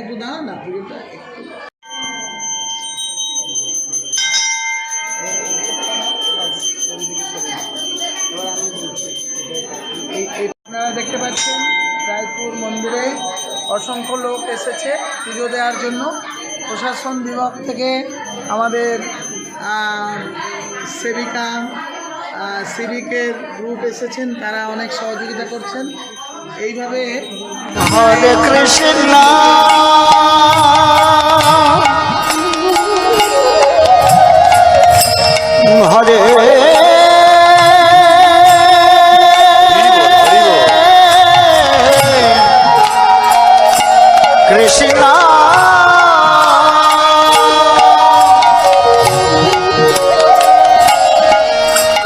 একটু দাঁড়ান না পুজোটা একটু। আপনারা দেখতে পাচ্ছেন, রায়পুর মন্দিরে অসংখ্য লোক এসেছে পুজো দেওয়ার জন্য। প্রশাসন বিভাগ থেকে আমাদের সেবিকা সিভিকের গ্রুপ এসেছেন, তারা অনেক সহযোগিতা করছেন। এইভাবে হরে কৃষ্ণ। হরে। কৃষ্ণ।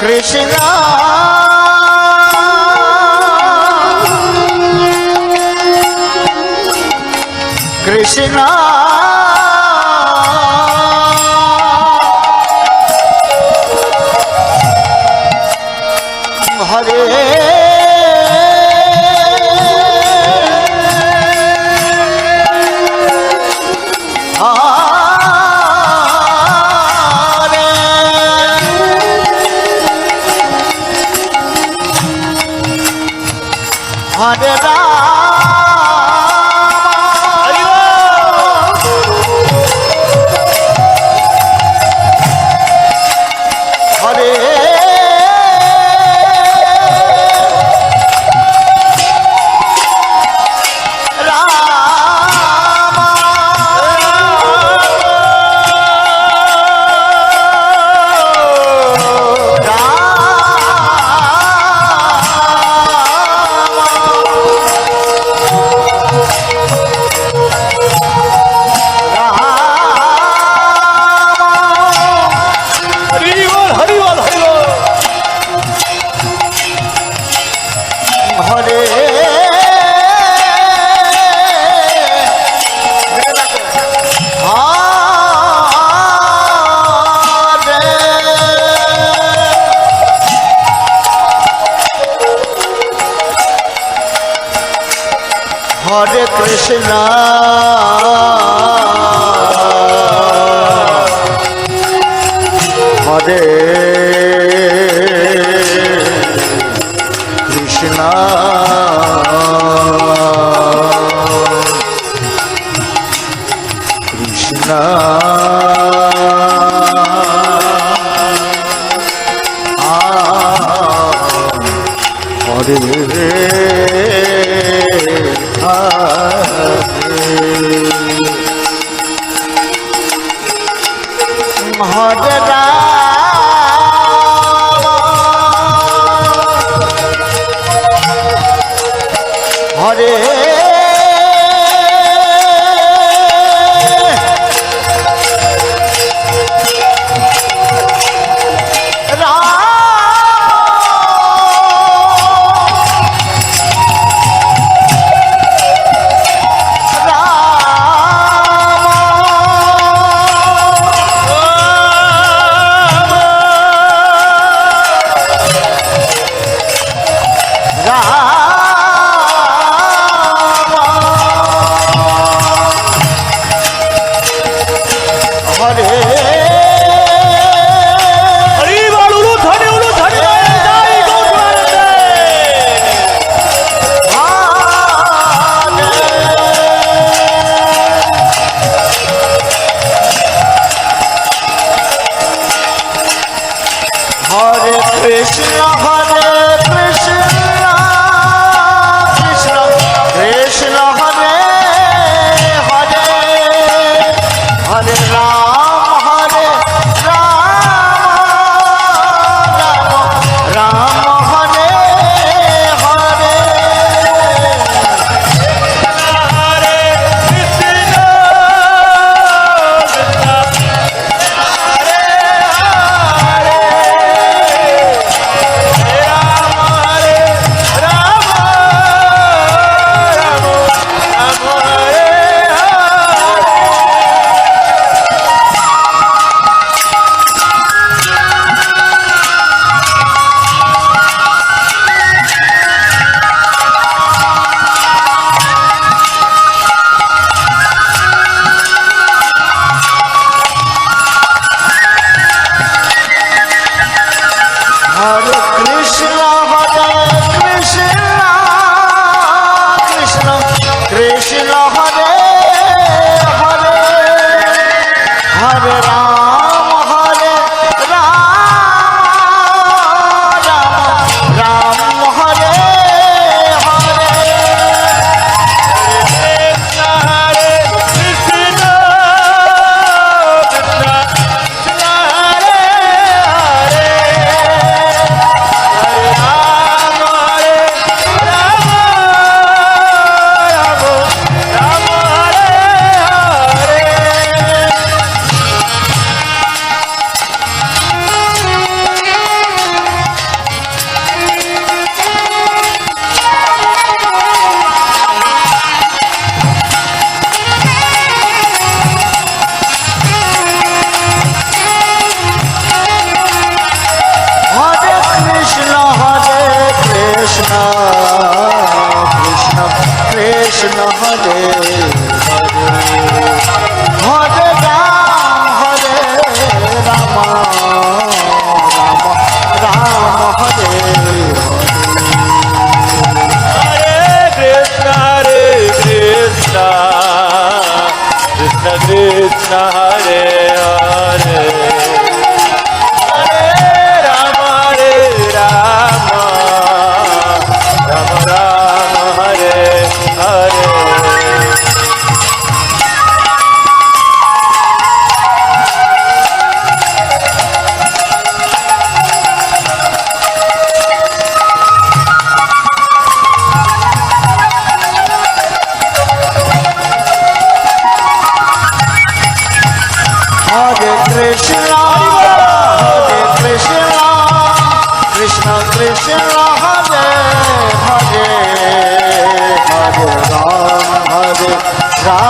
কৃষ্ণ। কৃষ্ণ হরে হরে কৃষ্ণ। হরে হরে হরে কৃষ্ণ হরে 你 啊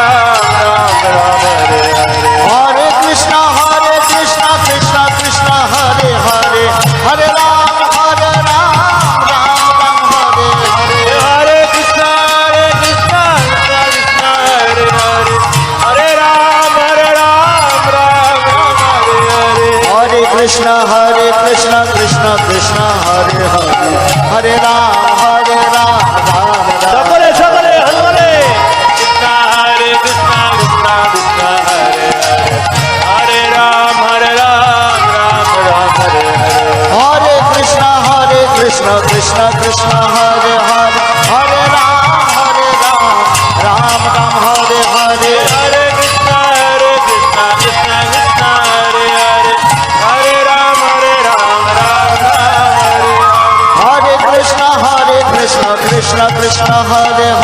শহর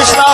Krishna!